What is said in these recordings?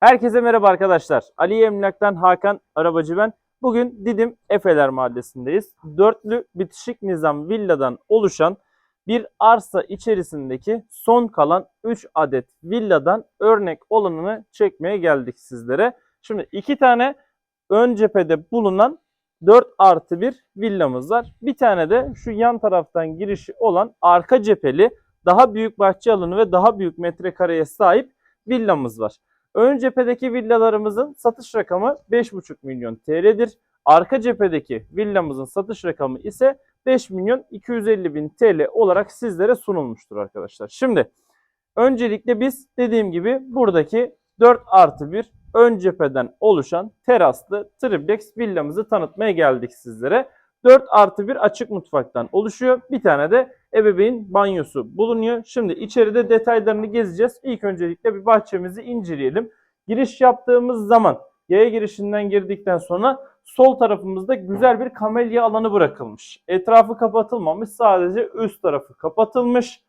Herkese merhaba arkadaşlar. Ali Emlak'tan Hakan Arabacı ben. Bugün Didim Efeler Mahallesi'ndeyiz. Dörtlü bitişik nizam villadan oluşan bir arsa içerisindeki son kalan 3 adet villadan örnek olanını çekmeye geldik sizlere. Şimdi iki tane ön cephede bulunan 4 artı bir villamız var. Bir tane de şu yan taraftan girişi olan arka cepheli daha büyük bahçe alanı ve daha büyük metrekareye sahip villamız var. Ön cephedeki villalarımızın satış rakamı 5,5 milyon TL'dir. Arka cephedeki villamızın satış rakamı ise 5 milyon 250 bin TL olarak sizlere sunulmuştur arkadaşlar. Şimdi öncelikle biz dediğim gibi buradaki 4 artı 1 ön cepheden oluşan teraslı triplex villamızı tanıtmaya geldik sizlere. 4 artı 1 açık mutfaktan oluşuyor. Bir tane de ebeveyn banyosu bulunuyor. Şimdi içeride detaylarını gezeceğiz. İlk öncelikle bir bahçemizi inceleyelim. Giriş yaptığımız zaman yaya girişinden girdikten sonra sol tarafımızda güzel bir kamelya alanı bırakılmış. Etrafı kapatılmamış. Sadece üst tarafı kapatılmış.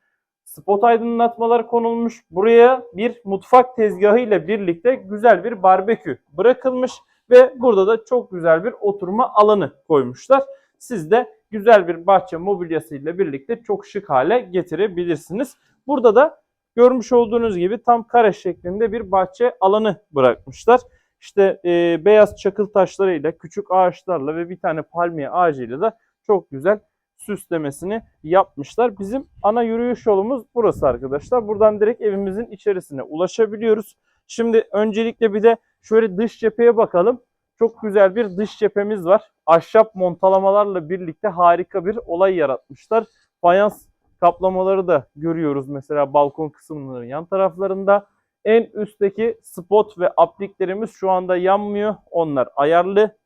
Spot aydınlatmalar konulmuş. Buraya bir mutfak tezgahı ile birlikte güzel bir barbekü bırakılmış ve burada da çok güzel bir oturma alanı koymuşlar. Siz de güzel bir bahçe mobilyası ile birlikte çok şık hale getirebilirsiniz. Burada da görmüş olduğunuz gibi tam kare şeklinde bir bahçe alanı bırakmışlar. İşte e, beyaz çakıl taşlarıyla, küçük ağaçlarla ve bir tane palmiye ağacıyla da çok güzel süslemesini yapmışlar. Bizim ana yürüyüş yolumuz burası arkadaşlar. Buradan direkt evimizin içerisine ulaşabiliyoruz. Şimdi öncelikle bir de şöyle dış cepheye bakalım. Çok güzel bir dış cephemiz var. Ahşap montalamalarla birlikte harika bir olay yaratmışlar. Fayans kaplamaları da görüyoruz mesela balkon kısımlarının yan taraflarında. En üstteki spot ve apliklerimiz şu anda yanmıyor. Onlar ayarlı.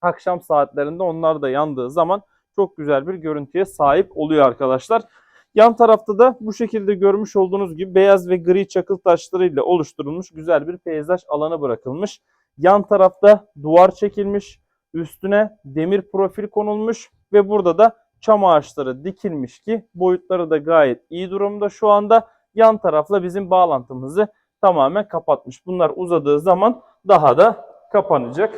Akşam saatlerinde onlar da yandığı zaman çok güzel bir görüntüye sahip oluyor arkadaşlar. Yan tarafta da bu şekilde görmüş olduğunuz gibi beyaz ve gri çakıl taşlarıyla oluşturulmuş güzel bir peyzaj alanı bırakılmış. Yan tarafta duvar çekilmiş, üstüne demir profil konulmuş ve burada da çam ağaçları dikilmiş ki boyutları da gayet iyi durumda şu anda. Yan tarafla bizim bağlantımızı tamamen kapatmış. Bunlar uzadığı zaman daha da kapanacak.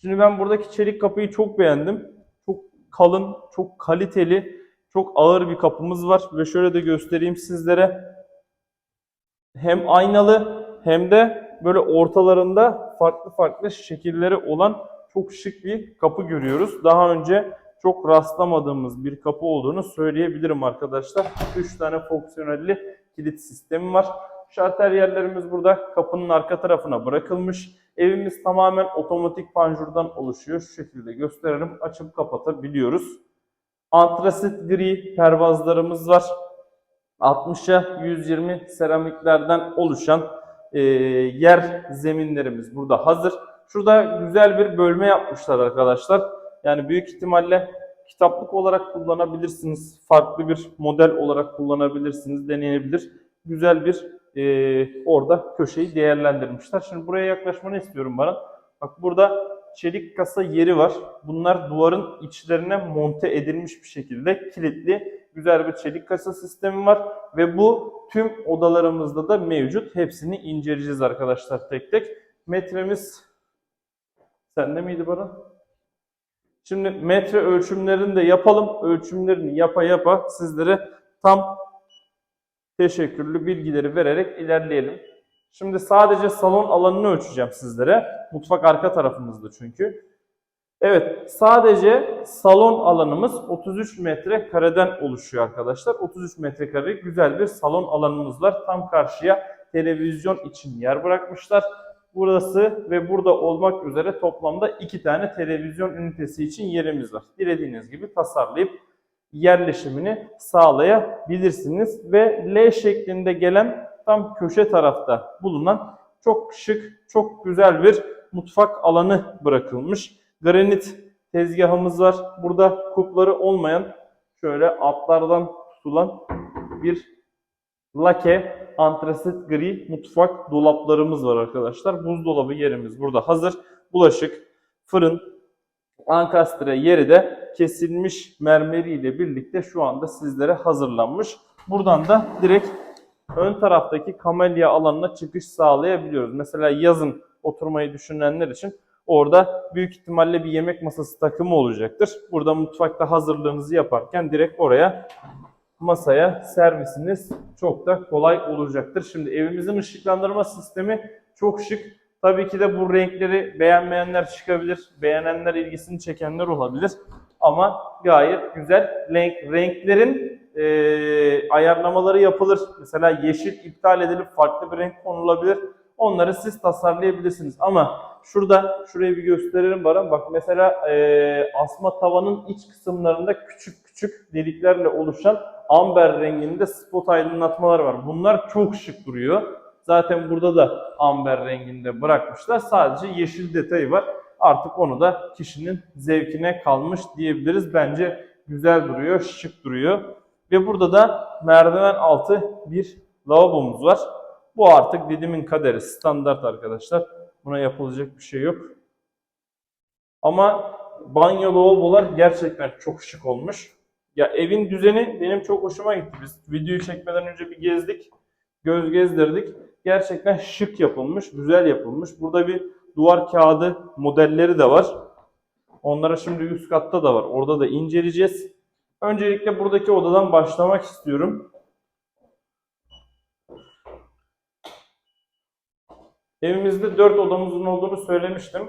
Şimdi ben buradaki çelik kapıyı çok beğendim. Çok kalın, çok kaliteli, çok ağır bir kapımız var ve şöyle de göstereyim sizlere. Hem aynalı hem de böyle ortalarında farklı farklı şekilleri olan çok şık bir kapı görüyoruz. Daha önce çok rastlamadığımız bir kapı olduğunu söyleyebilirim arkadaşlar. 3 tane fonksiyonelli kilit sistemi var. Şarter yerlerimiz burada kapının arka tarafına bırakılmış. Evimiz tamamen otomatik panjurdan oluşuyor. Şu şekilde gösterelim. Açıp kapatabiliyoruz. Antrasit gri pervazlarımız var. 60'a 120 seramiklerden oluşan e, yer zeminlerimiz burada hazır. Şurada güzel bir bölme yapmışlar arkadaşlar. Yani büyük ihtimalle kitaplık olarak kullanabilirsiniz. Farklı bir model olarak kullanabilirsiniz. Deneyebilir. Güzel bir e, orada köşeyi değerlendirmişler. Şimdi buraya yaklaşmanı istiyorum bana. Bak burada çelik kasa yeri var. Bunlar duvarın içlerine monte edilmiş bir şekilde kilitli güzel bir çelik kasa sistemi var ve bu tüm odalarımızda da mevcut. Hepsini inceleyeceğiz arkadaşlar tek tek. Metremiz sende miydi bana? Şimdi metre ölçümlerini de yapalım. Ölçümlerini yapa yapa sizlere tam teşekkürlü bilgileri vererek ilerleyelim. Şimdi sadece salon alanını ölçeceğim sizlere. Mutfak arka tarafımızda çünkü. Evet, sadece salon alanımız 33 metre kareden oluşuyor arkadaşlar. 33 metrekare güzel bir salon alanımız var. Tam karşıya televizyon için yer bırakmışlar. Burası ve burada olmak üzere toplamda iki tane televizyon ünitesi için yerimiz var. Dilediğiniz gibi tasarlayıp yerleşimini sağlayabilirsiniz. Ve L şeklinde gelen tam köşe tarafta bulunan çok şık, çok güzel bir mutfak alanı bırakılmış. Granit tezgahımız var. Burada kupları olmayan şöyle altlardan tutulan bir lake antrasit gri mutfak dolaplarımız var arkadaşlar. Buzdolabı yerimiz burada hazır. Bulaşık, fırın, ankastre yeri de kesilmiş mermeriyle birlikte şu anda sizlere hazırlanmış. Buradan da direkt ön taraftaki kamelya alanına çıkış sağlayabiliyoruz. Mesela yazın oturmayı düşünenler için orada büyük ihtimalle bir yemek masası takımı olacaktır. Burada mutfakta hazırlığınızı yaparken direkt oraya masaya servisiniz çok da kolay olacaktır. Şimdi evimizin ışıklandırma sistemi çok şık. Tabii ki de bu renkleri beğenmeyenler çıkabilir. Beğenenler ilgisini çekenler olabilir. Ama gayet güzel. Renk, renklerin e, ayarlamaları yapılır. Mesela yeşil iptal edilip farklı bir renk konulabilir. Onları siz tasarlayabilirsiniz. Ama şurada, şurayı bir gösterelim Baran. Bak mesela e, asma tavanın iç kısımlarında küçük küçük deliklerle oluşan amber renginde spot aydınlatmalar var. Bunlar çok şık duruyor. Zaten burada da amber renginde bırakmışlar. Sadece yeşil detayı var. Artık onu da kişinin zevkine kalmış diyebiliriz. Bence güzel duruyor, şık duruyor. Ve burada da merdiven altı bir lavabomuz var. Bu artık Didim'in kaderi. Standart arkadaşlar. Buna yapılacak bir şey yok. Ama banyo lavabolar gerçekten çok şık olmuş. Ya evin düzeni benim çok hoşuma gitti. Biz videoyu çekmeden önce bir gezdik. Göz gezdirdik. Gerçekten şık yapılmış, güzel yapılmış. Burada bir duvar kağıdı modelleri de var. Onlara şimdi üst katta da var. Orada da inceleyeceğiz. Öncelikle buradaki odadan başlamak istiyorum. Evimizde 4 odamızın olduğunu söylemiştim.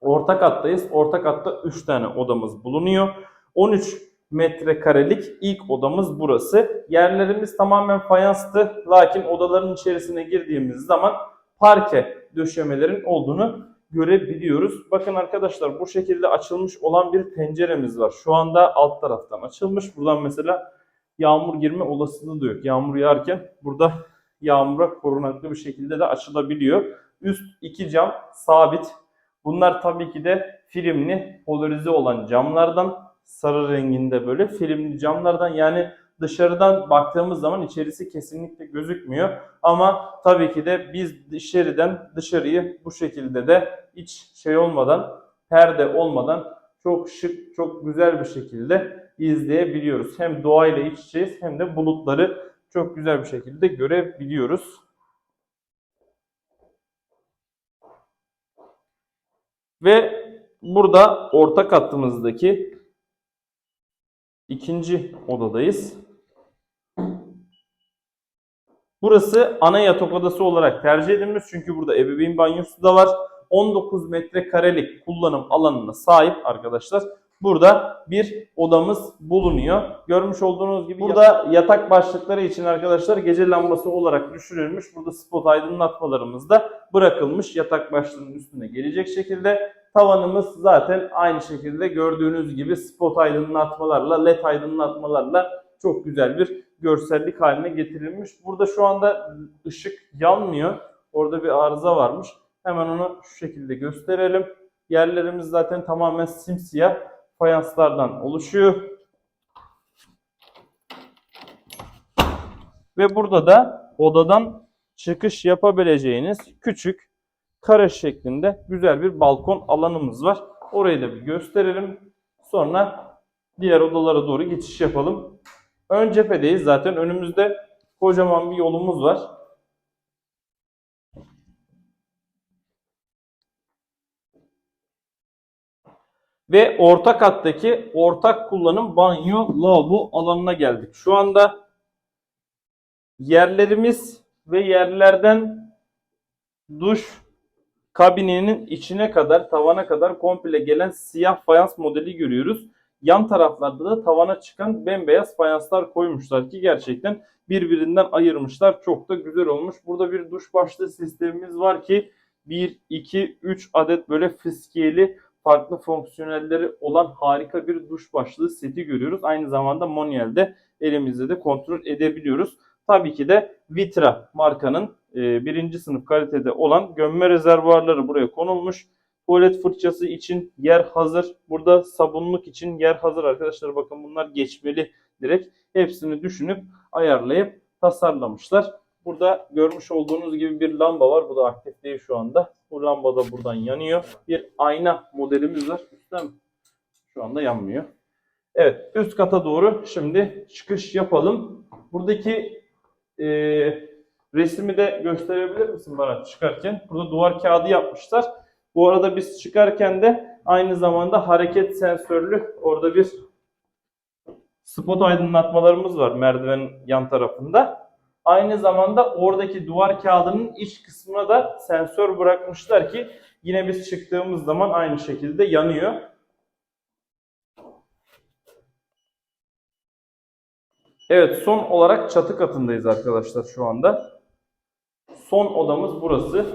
Orta kattayız. Orta katta 3 tane odamız bulunuyor. 13 metrekarelik ilk odamız burası. Yerlerimiz tamamen fayanstı. Lakin odaların içerisine girdiğimiz zaman parke döşemelerin olduğunu görebiliyoruz. Bakın arkadaşlar bu şekilde açılmış olan bir penceremiz var. Şu anda alt taraftan açılmış. Buradan mesela yağmur girme olasılığı da yok. Yağmur yağarken burada yağmura korunaklı bir şekilde de açılabiliyor. Üst iki cam sabit. Bunlar tabii ki de filmli polarize olan camlardan sarı renginde böyle filmli camlardan yani dışarıdan baktığımız zaman içerisi kesinlikle gözükmüyor. Ama tabii ki de biz dışarıdan dışarıyı bu şekilde de hiç şey olmadan perde olmadan çok şık çok güzel bir şekilde izleyebiliyoruz. Hem doğayla iç içeyiz hem de bulutları çok güzel bir şekilde görebiliyoruz. Ve burada orta kattımızdaki ikinci odadayız. Burası ana yatak odası olarak tercih edilmiş çünkü burada ebeveyn banyosu da var. 19 metrekarelik kullanım alanına sahip arkadaşlar. Burada bir odamız bulunuyor. Görmüş olduğunuz gibi burada yatak başlıkları için arkadaşlar gece lambası olarak düşürülmüş. Burada spot aydınlatmalarımız da bırakılmış yatak başlığının üstüne gelecek şekilde. Tavanımız zaten aynı şekilde gördüğünüz gibi spot aydınlatmalarla, led aydınlatmalarla çok güzel bir görsellik haline getirilmiş. Burada şu anda ışık yanmıyor. Orada bir arıza varmış. Hemen onu şu şekilde gösterelim. Yerlerimiz zaten tamamen simsiyah fayanslardan oluşuyor. Ve burada da odadan çıkış yapabileceğiniz küçük kare şeklinde güzel bir balkon alanımız var. Orayı da bir gösterelim. Sonra diğer odalara doğru geçiş yapalım. Ön cephedeyiz zaten. Önümüzde kocaman bir yolumuz var. Ve orta kattaki ortak kullanım banyo lavabo alanına geldik. Şu anda yerlerimiz ve yerlerden duş kabininin içine kadar, tavana kadar komple gelen siyah fayans modeli görüyoruz. Yan taraflarda da tavana çıkan bembeyaz fayanslar koymuşlar ki gerçekten birbirinden ayırmışlar. Çok da güzel olmuş. Burada bir duş başlığı sistemimiz var ki 1, 2, 3 adet böyle fiskiyeli farklı fonksiyonelleri olan harika bir duş başlığı seti görüyoruz. Aynı zamanda manuelde elimizde de kontrol edebiliyoruz. Tabii ki de Vitra markanın e, birinci sınıf kalitede olan gömme rezervuarları buraya konulmuş. Tuvalet fırçası için yer hazır. Burada sabunluk için yer hazır arkadaşlar. Bakın bunlar geçmeli direkt. Hepsini düşünüp ayarlayıp tasarlamışlar. Burada görmüş olduğunuz gibi bir lamba var. Bu da aktif değil şu anda. Bu lamba da buradan yanıyor. Bir ayna modelimiz var. Üstten şu anda yanmıyor. Evet üst kata doğru şimdi çıkış yapalım. Buradaki e, resmi de gösterebilir misin bana çıkarken? Burada duvar kağıdı yapmışlar. Bu arada biz çıkarken de aynı zamanda hareket sensörlü orada bir spot aydınlatmalarımız var merdivenin yan tarafında. Aynı zamanda oradaki duvar kağıdının iç kısmına da sensör bırakmışlar ki yine biz çıktığımız zaman aynı şekilde yanıyor. Evet son olarak çatı katındayız arkadaşlar şu anda. Son odamız burası.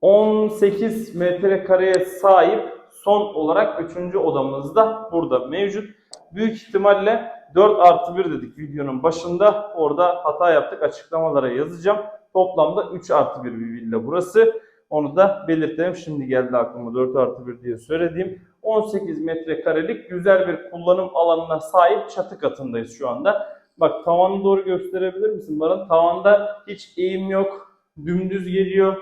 18 metrekareye sahip son olarak 3. odamız da burada mevcut. Büyük ihtimalle 4 artı 1 dedik videonun başında. Orada hata yaptık açıklamalara yazacağım. Toplamda 3 artı 1 bir villa burası. Onu da belirtelim. Şimdi geldi aklıma 4 artı 1 diye söylediğim. 18 metrekarelik güzel bir kullanım alanına sahip çatı katındayız şu anda. Bak tavanı doğru gösterebilir misin Baran? Tavanda hiç eğim yok. Dümdüz geliyor.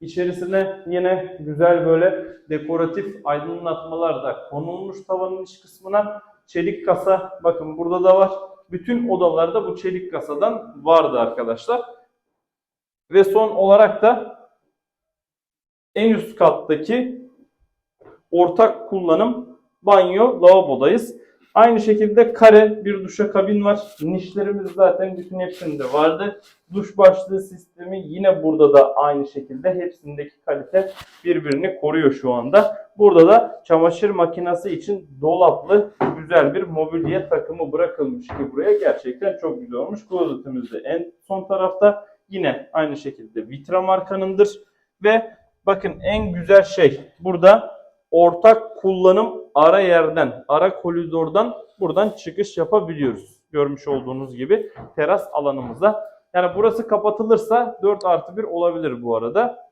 İçerisine yine güzel böyle dekoratif aydınlatmalar da konulmuş tavanın iç kısmına. Çelik kasa bakın burada da var. Bütün odalarda bu çelik kasadan vardı arkadaşlar. Ve son olarak da en üst kattaki ortak kullanım banyo lavabodayız. Aynı şekilde kare bir duşakabin var. Nişlerimiz zaten bütün hepsinde vardı. Duş başlığı sistemi yine burada da aynı şekilde hepsindeki kalite birbirini koruyor şu anda. Burada da çamaşır makinesi için dolaplı güzel bir mobilya takımı bırakılmış ki buraya gerçekten çok güzel olmuş. Klozetimiz de en son tarafta yine aynı şekilde Vitra markanındır ve bakın en güzel şey burada ortak kullanım ara yerden, ara koridordan buradan çıkış yapabiliyoruz. Görmüş olduğunuz gibi teras alanımıza. Yani burası kapatılırsa 4 artı 1 olabilir bu arada.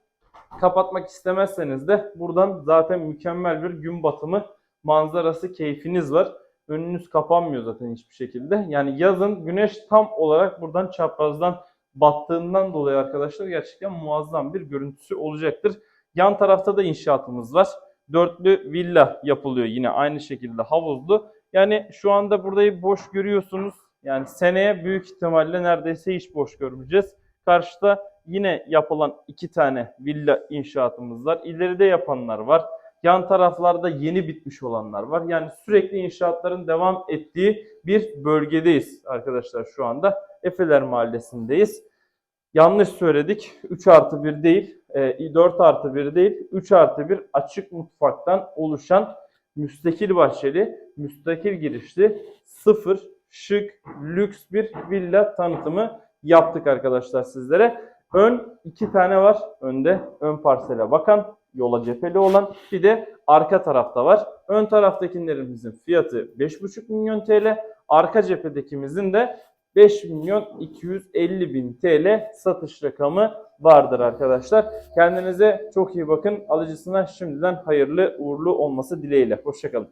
Kapatmak istemezseniz de buradan zaten mükemmel bir gün batımı manzarası keyfiniz var. Önünüz kapanmıyor zaten hiçbir şekilde. Yani yazın güneş tam olarak buradan çaprazdan battığından dolayı arkadaşlar gerçekten muazzam bir görüntüsü olacaktır. Yan tarafta da inşaatımız var. Dörtlü villa yapılıyor yine aynı şekilde havuzlu. Yani şu anda burayı boş görüyorsunuz. Yani seneye büyük ihtimalle neredeyse hiç boş görmeyeceğiz. Karşıda yine yapılan iki tane villa inşaatımız var. İleride yapanlar var. Yan taraflarda yeni bitmiş olanlar var. Yani sürekli inşaatların devam ettiği bir bölgedeyiz arkadaşlar şu anda. Efeler Mahallesi'ndeyiz. Yanlış söyledik. 3 artı 1 değil, e, 4 artı 1 değil, 3 artı 1 açık mutfaktan oluşan müstakil bahçeli, müstakil girişli, sıfır, şık, lüks bir villa tanıtımı yaptık arkadaşlar sizlere. Ön iki tane var. Önde ön parsele bakan, yola cepheli olan. Bir de arka tarafta var. Ön taraftakilerimizin fiyatı 5,5 milyon TL. Arka cephedekimizin de 5 milyon 250 bin TL satış rakamı vardır arkadaşlar. Kendinize çok iyi bakın. Alıcısına şimdiden hayırlı uğurlu olması dileğiyle. Hoşçakalın.